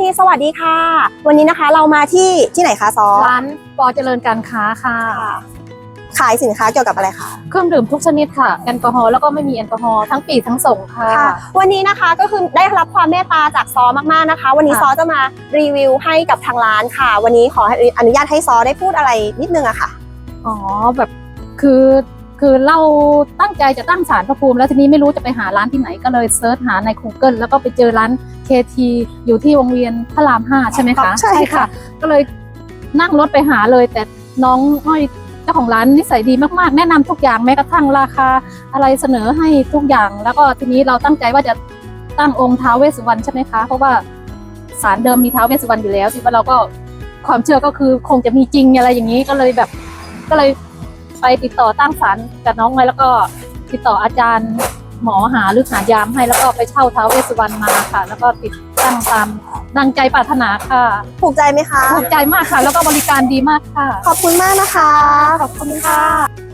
ที่สวัสดีค่ะ วันนี้นะคะเรามาที่ที่ไหนคะซอร้านปอเจริญการค้าค่ะ ขายสินค้าเกี่ยวกับอะไรคะเครื่องดื่มทุกชนิดค่ะ แอลกอฮอล์แล้วก็ไม่มีแอลกอฮอล์ทั้งปีกทั้งส่งค่ะ ค่ะ วันนี้นะคะก็คือได้รับความเมตตาจากซอมากๆนะคะ วันนี้ค่ะซอจะมารีวิวให้กับทางร้านค่ะ วันนี้ขอให้อนุญาตให้ซอได้พูดอะไรนิดนึงอะค่ะ อ๋อแบบคือ คือเราตั้งใจจะตั้งศาลพระภูมิแล้วทีนี้ไม่รู้จะไปหาร้านที่ไหนก็เลยเซิร์ชหาใน Google แล้วก็ไปเจอร้าน KT อยู่ที่วงเวียนพระรามห้าใช่ไหมครัคะบใช่ค่ะ ก็เลยนั่งรถไปหาเลย แต่น้องอ้อยเจ้าของร้านนิสัยดีมากๆ แนะนำทุกอย่างแม้กระทั่งราคาอะไรเสนอให้ทุกอย่าง แล้วก็ทีนี้เราตั้งใจว่าจะตั้งองค์ท้าวเวสสุวรรณใช่ไหมคะเพราะว่าศาลเดิมมีท้าวเวสสุวรรณอยู่แล้วทีนี้เราก็ความเชื่อก็คือคงจะมีจริงอะไรอย่างนี้ก็เลยแบบก็เลย ไปติดต่อตั้งศาลกับน้องไว้แล้วก็ติดต่ออาจารย์หมอหาหรือหายามให้แล้วก็ไปเช่าท้าวเวสสุวรรณมาค่ะ แล้วก็ติดตั้งตามดังใจปรารถนาค่ะถูกใจไหมคะ ถูกใจมากค่ะ แล้วก็บริการดีมากค่ะ ขอบคุณมากนะคะ ขอบคุณค่ะ